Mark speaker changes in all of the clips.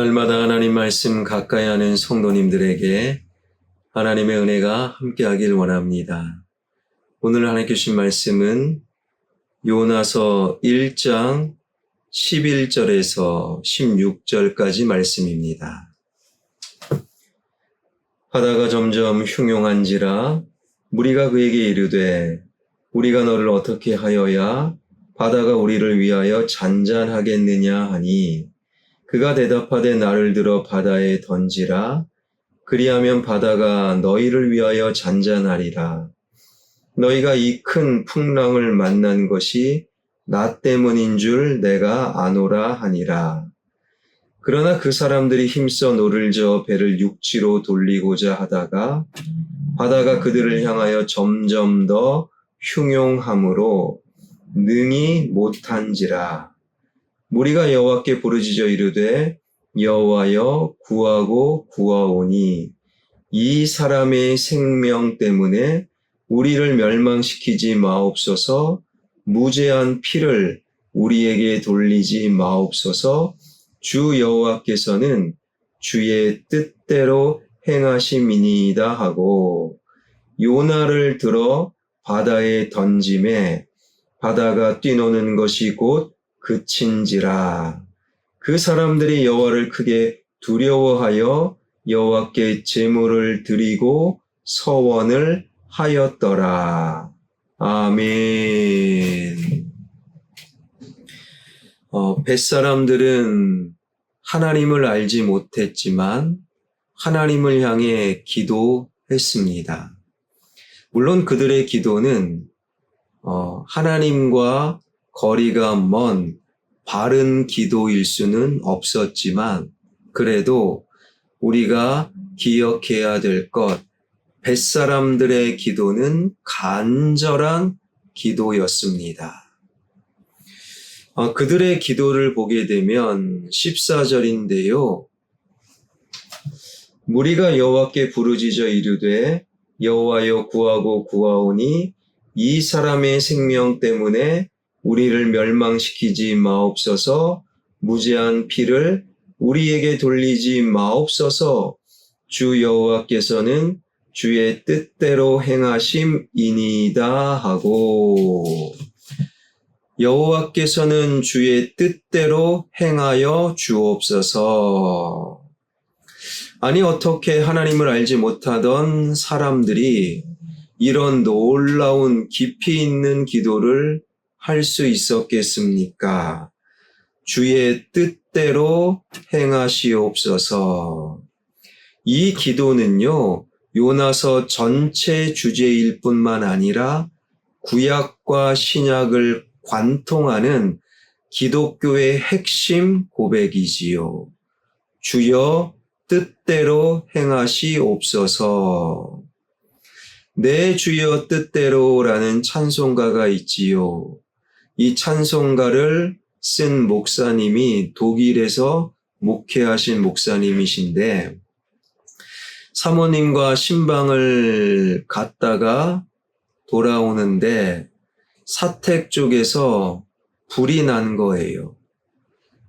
Speaker 1: 날마다 하나님 말씀 가까이 하는 성도님들에게 하나님의 은혜가 함께하길 원합니다. 오늘 하나님 주신 말씀은 요나서 1장 11절에서 16절까지 말씀입니다. 바다가 점점 흉용한지라 무리가 그에게 이르되 우리가 너를 어떻게 하여야 바다가 우리를 위하여 잔잔하겠느냐 하니 그가 대답하되 나를 들어 바다에 던지라. 그리하면 바다가 너희를 위하여 잔잔하리라. 너희가 이 큰 풍랑을 만난 것이 나 때문인 줄 내가 아노라 하니라. 그러나 그 사람들이 힘써 노를 저어 배를 육지로 돌리고자 하다가 바다가 그들을 향하여 점점 더 흉용함으로 능히 못한지라 무리가 여호와께 부르짖어 이르되 여호와여 구하고 구하오니 이 사람의 생명 때문에 우리를 멸망시키지 마옵소서 무죄한 피를 우리에게 돌리지 마옵소서 주 여호와께서는 주의 뜻대로 행하심이니이다 하고 요나를 들어 바다에 던짐에 바다가 뛰노는 것이 곧 그친지라 그 사람들이 여호와를 크게 두려워하여 여호와께 제물을 드리고 서원을 하였더라. 아멘. 어, 뱃사람들은 하나님을 알지 못했지만 하나님을 향해 기도했습니다. 물론 그들의 기도는 어, 하나님과 거리가 먼 바른 기도일 수는 없었지만 그래도 우리가 기억해야 될 것, 뱃사람들의 기도는 간절한 기도였습니다. 어, 그들의 기도를 보게 되면 14절인데요. 무리가 여호와께 부르짖어 이르되 여호와여 구하고 구하오니 이 사람의 생명 때문에 우리를 멸망시키지 마옵소서. 무죄한 피를 우리에게 돌리지 마옵소서. 주 여호와께서는 주의 뜻대로 행하심이니이다 하고. 여호와께서는 주의 뜻대로 행하여 주옵소서. 아니 어떻게 하나님을 알지 못하던 사람들이 이런 놀라운 깊이 있는 기도를 할 수 있었겠습니까? 주의 뜻대로 행하시옵소서. 이 기도는요, 요나서 전체 주제일 뿐만 아니라 구약과 신약을 관통하는 기독교의 핵심 고백이지요. 주여 뜻대로 행하시옵소서. 내 주여 뜻대로라는 찬송가가 있지요. 이 찬송가를 쓴 목사님이 독일에서 목회하신 목사님이신데 사모님과 신방을 갔다가 돌아오는데 사택 쪽에서 불이 난 거예요.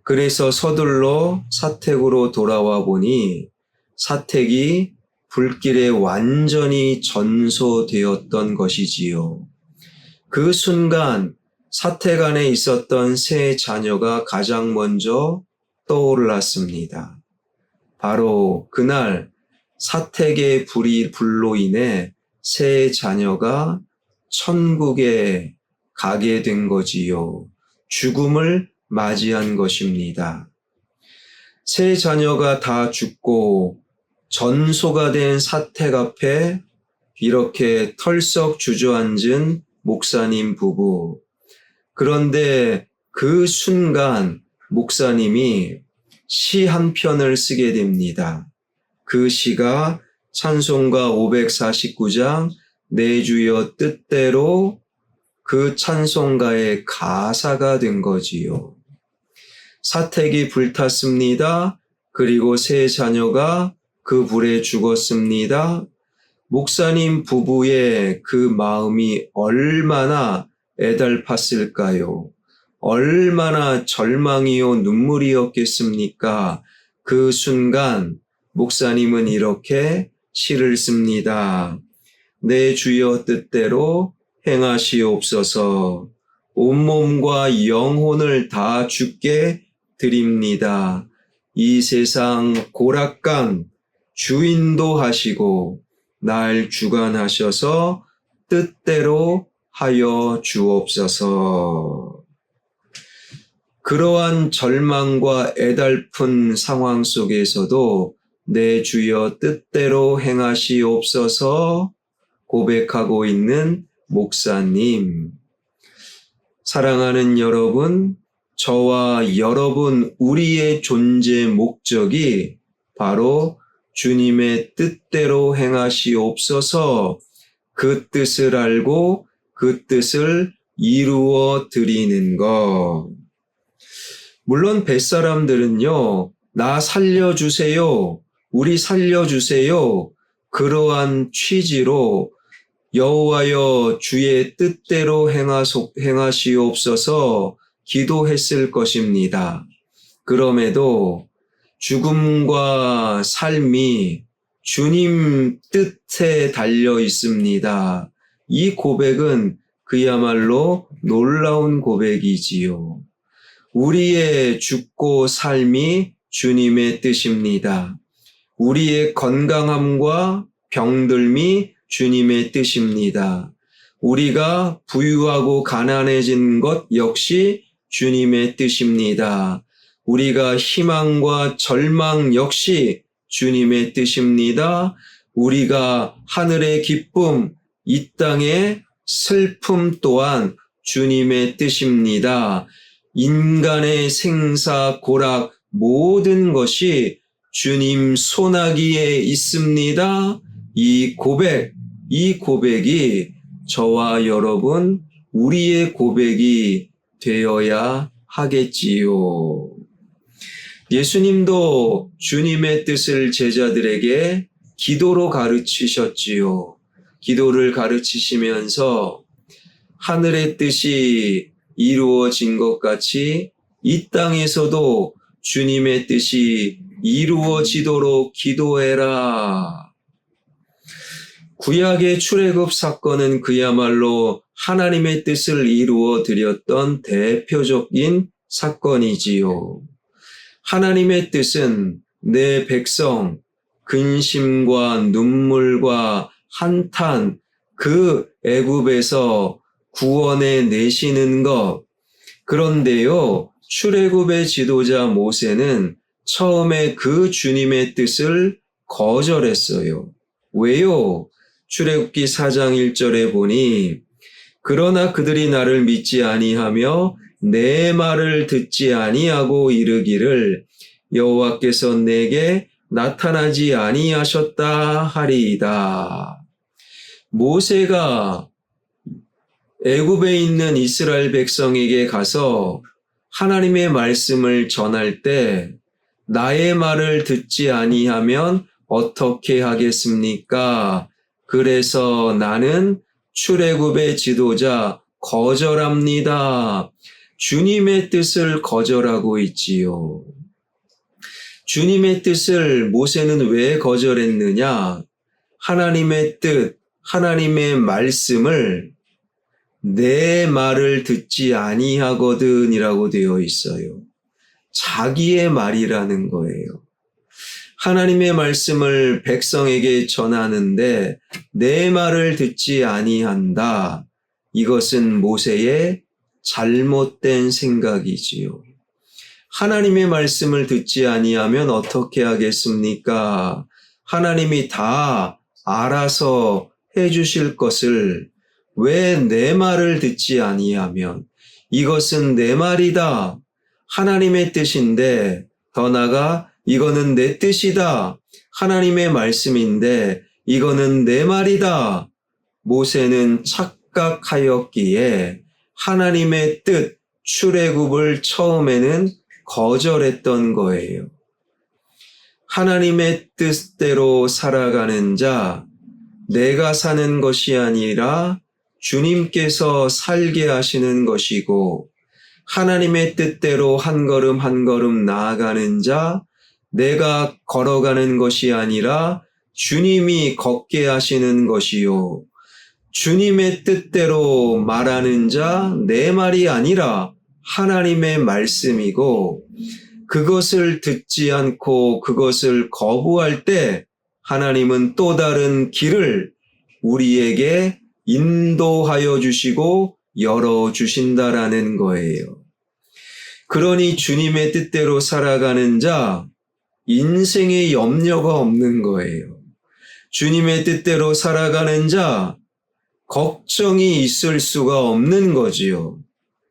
Speaker 1: 그래서 서둘러 사택으로 돌아와 보니 사택이 불길에 완전히 전소되었던 것이지요. 그 순간 사택 안에 있었던 세 자녀가 가장 먼저 떠올랐습니다. 바로 그날 사택의 불이 불로 인해 세 자녀가 천국에 가게 된 거지요. 죽음을 맞이한 것입니다. 세 자녀가 다 죽고 전소가 된 사택 앞에 이렇게 털썩 주저앉은 목사님 부부. 그런데 그 순간 목사님이 시 한 편을 쓰게 됩니다. 그 시가 찬송가 549장 내 주여 뜻대로 그 찬송가의 가사가 된 거지요. 사택이 불탔습니다. 그리고 세 자녀가 그 불에 죽었습니다. 목사님 부부의 그 마음이 얼마나 애달팠을까요? 얼마나 절망이요 눈물이었겠습니까? 그 순간 목사님은 이렇게 시를 씁니다. 내 주여 뜻대로 행하시옵소서 온몸과 영혼을 다 주께 드립니다. 이 세상 고락간 주인도 하시고 날 주관하셔서 뜻대로 하여 주옵소서. 그러한 절망과 애달픈 상황 속에서도 내 주여 뜻대로 행하시옵소서 고백하고 있는 목사님. 사랑하는 여러분, 저와 여러분, 우리의 존재 목적이 바로 주님의 뜻대로 행하시옵소서 그 뜻을 알고 그 뜻을 이루어 드리는 것. 물론 뱃사람들은요, 나 살려주세요. 우리 살려주세요. 그러한 취지로 여호와여 주의 뜻대로 행하소, 행하시옵소서 기도했을 것입니다. 그럼에도 죽음과 삶이 주님 뜻에 달려 있습니다. 이 고백은 그야말로 놀라운 고백이지요. 우리의 죽고 삶이 주님의 뜻입니다. 우리의 건강함과 병들미 주님의 뜻입니다. 우리가 부유하고 가난해진 것 역시 주님의 뜻입니다. 우리가 희망과 절망 역시 주님의 뜻입니다. 우리가 하늘의 기쁨, 이 땅의 슬픔 또한 주님의 뜻입니다. 인간의 생사, 고락, 모든 것이 주님 손아귀에 있습니다. 이 고백, 이 고백이 저와 여러분, 우리의 고백이 되어야 하겠지요. 예수님도 주님의 뜻을 제자들에게 기도로 가르치셨지요. 기도를 가르치시면서 하늘의 뜻이 이루어진 것 같이 이 땅에서도 주님의 뜻이 이루어지도록 기도해라. 구약의 출애굽 사건은 그야말로 하나님의 뜻을 이루어 드렸던 대표적인 사건이지요. 하나님의 뜻은 내 백성 근심과 눈물과 한탄 그 애굽에서 구원해 내시는 것. 그런데요, 출애굽의 지도자 모세는 처음에 그 주님의 뜻을 거절했어요. 왜요? 출애굽기 4장 1절에 보니 그러나 그들이 나를 믿지 아니하며 내 말을 듣지 아니하고 이르기를 여호와께서 내게 나타나지 아니하셨다 하리이다. 모세가 애굽에 있는 이스라엘 백성에게 가서 하나님의 말씀을 전할 때 나의 말을 듣지 아니하면 어떻게 하겠습니까? 그래서 나는 출애굽의 지도자 거절합니다. 주님의 뜻을 거절하고 있지요. 주님의 뜻을 모세는 왜 거절했느냐? 하나님의 뜻, 하나님의 말씀을 내 말을 듣지 아니하거든이라고 되어 있어요. 자기의 말이라는 거예요. 하나님의 말씀을 백성에게 전하는데 내 말을 듣지 아니한다. 이것은 모세의 잘못된 생각이지요. 하나님의 말씀을 듣지 아니하면 어떻게 하겠습니까? 하나님이 다 알아서 해 주실 것을 왜 내 말을 듣지 아니하면 이것은 내 말이다. 하나님의 뜻인데 더 나가 이거는 내 뜻이다. 하나님의 말씀인데 이거는 내 말이다. 모세는 착각하였기에 하나님의 뜻 출애굽을 처음에는 거절했던 거예요. 하나님의 뜻대로 살아가는 자, 내가 사는 것이 아니라 주님께서 살게 하시는 것이고, 하나님의 뜻대로 한 걸음 한 걸음 나아가는 자, 내가 걸어가는 것이 아니라 주님이 걷게 하시는 것이요. 주님의 뜻대로 말하는 자 내 말이 아니라 하나님의 말씀이고 그것을 듣지 않고 그것을 거부할 때 하나님은 또 다른 길을 우리에게 인도하여 주시고 열어 주신다라는 거예요. 그러니 주님의 뜻대로 살아가는 자 인생에 염려가 없는 거예요. 주님의 뜻대로 살아가는 자 걱정이 있을 수가 없는 거지요.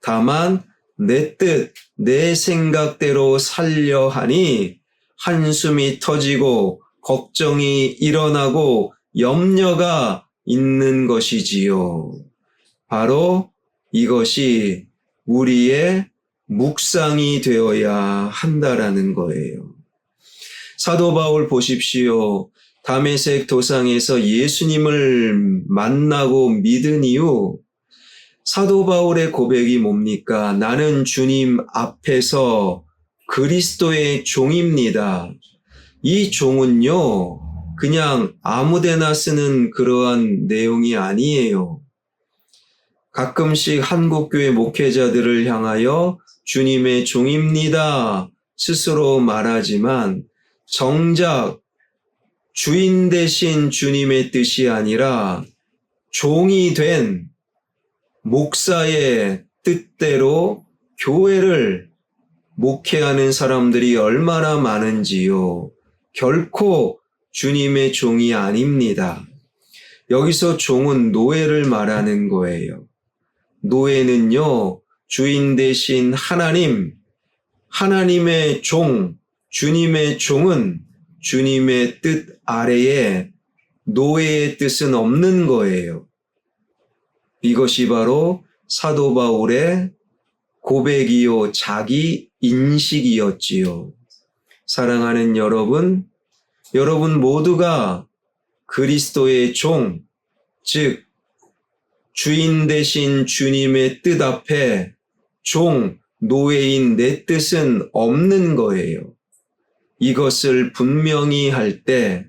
Speaker 1: 다만 내 뜻, 내 생각대로 살려 하니 한숨이 터지고 걱정이 일어나고 염려가 있는 것이지요. 바로 이것이 우리의 묵상이 되어야 한다라는 거예요. 사도 바울 보십시오. 담에색 도상에서 예수님을 만나고 믿은 이후 사도 바울의 고백이 뭡니까? 나는 주님 앞에서 그리스도의 종입니다. 이 종은요, 그냥 아무데나 쓰는 그러한 내용이 아니에요. 가끔씩 한국교회 목회자들을 향하여 주님의 종입니다. 스스로 말하지만 정작 주인 대신 주님의 뜻이 아니라 종이 된 목사의 뜻대로 교회를 목회하는 사람들이 얼마나 많은지요. 결코 주님의 종이 아닙니다. 여기서 종은 노예를 말하는 거예요. 노예는요, 주인 대신 하나님, 하나님의 종, 주님의 종은 주님의 뜻 아래에 노예의 뜻은 없는 거예요. 이것이 바로 사도 바울의 고백이요, 자기 인식이었지요. 사랑하는 여러분, 여러분 모두가 그리스도의 종, 즉, 주인 대신 주님의 뜻 앞에 종, 노예인 내 뜻은 없는 거예요. 이것을 분명히 할 때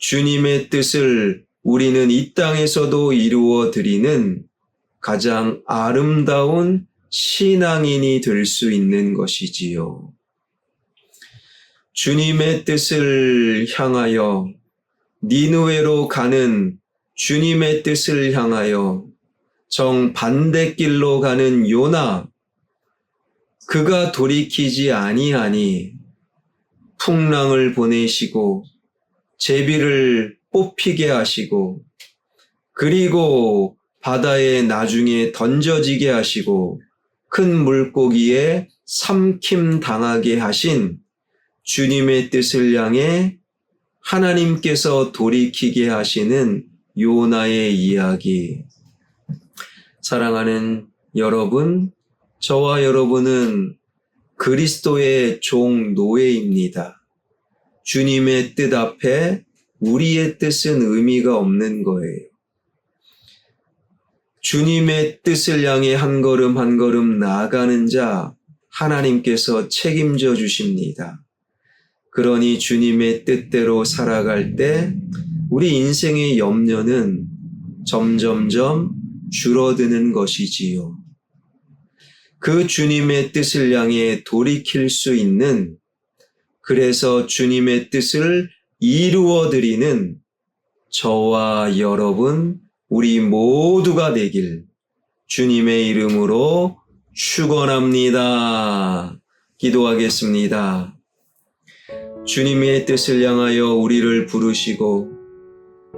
Speaker 1: 주님의 뜻을 우리는 이 땅에서도 이루어 드리는 가장 아름다운 신앙인이 될 수 있는 것이지요. 주님의 뜻을 향하여 니누에로 가는 주님의 뜻을 향하여 정반대 길로 가는 요나 그가 돌이키지 아니하니 풍랑을 보내시고 제비를 뽑히게 하시고 그리고 바다에 나중에 던져지게 하시고 큰 물고기에 삼킴 당하게 하신 주님의 뜻을 향해 하나님께서 돌이키게 하시는 요나의 이야기. 사랑하는 여러분, 저와 여러분은 그리스도의 종 노예입니다. 주님의 뜻 앞에 우리의 뜻은 의미가 없는 거예요. 주님의 뜻을 향해 한 걸음 한 걸음 나아가는 자 하나님께서 책임져 주십니다. 그러니 주님의 뜻대로 살아갈 때 우리 인생의 염려는 점점점 줄어드는 것이지요. 그 주님의 뜻을 향해 돌이킬 수 있는 그래서 주님의 뜻을 이루어 드리는 저와 여러분 우리 모두가 되길 주님의 이름으로 축원합니다. 기도하겠습니다. 주님의 뜻을 향하여 우리를 부르시고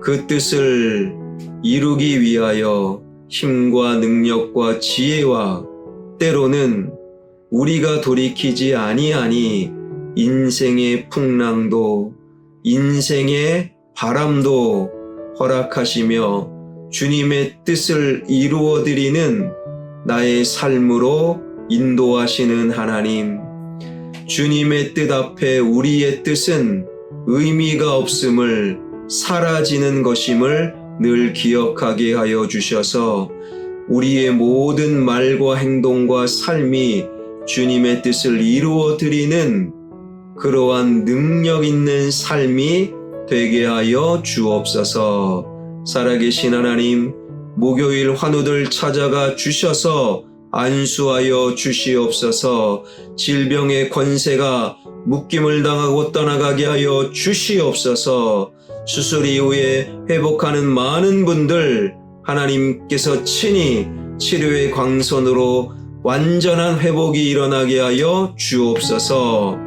Speaker 1: 그 뜻을 이루기 위하여 힘과 능력과 지혜와 때로는 우리가 돌이키지 아니하니 인생의 풍랑도 인생의 바람도 허락하시며 주님의 뜻을 이루어 드리는 나의 삶으로 인도하시는 하나님. 주님의 뜻 앞에 우리의 뜻은 의미가 없음을 사라지는 것임을 늘 기억하게 하여 주셔서 우리의 모든 말과 행동과 삶이 주님의 뜻을 이루어 드리는 그러한 능력 있는 삶이 되게 하여 주옵소서. 살아계신 하나님, 목요일 환우들 찾아가 주셔서 안수하여 주시옵소서. 질병의 권세가 묶임을 당하고 떠나가게 하여 주시옵소서. 수술 이후에 회복하는 많은 분들 하나님께서 친히 치료의 광선으로 완전한 회복이 일어나게 하여 주옵소서.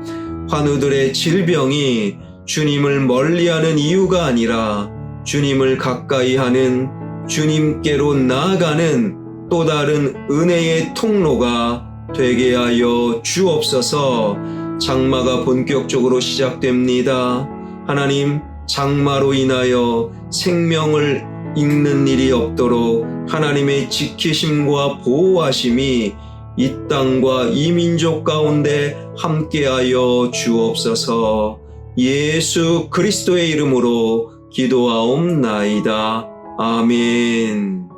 Speaker 1: 환우들의 질병이 주님을 멀리하는 이유가 아니라 주님을 가까이 하는 주님께로 나아가는 또 다른 은혜의 통로가 되게 하여 주옵소서. 장마가 본격적으로 시작됩니다. 하나님, 장마로 인하여 생명을 잃는 일이 없도록 하나님의 지키심과 보호하심이 이 땅과 이 민족 가운데 함께하여 주옵소서. 예수 그리스도의 이름으로 기도하옵나이다. 아멘.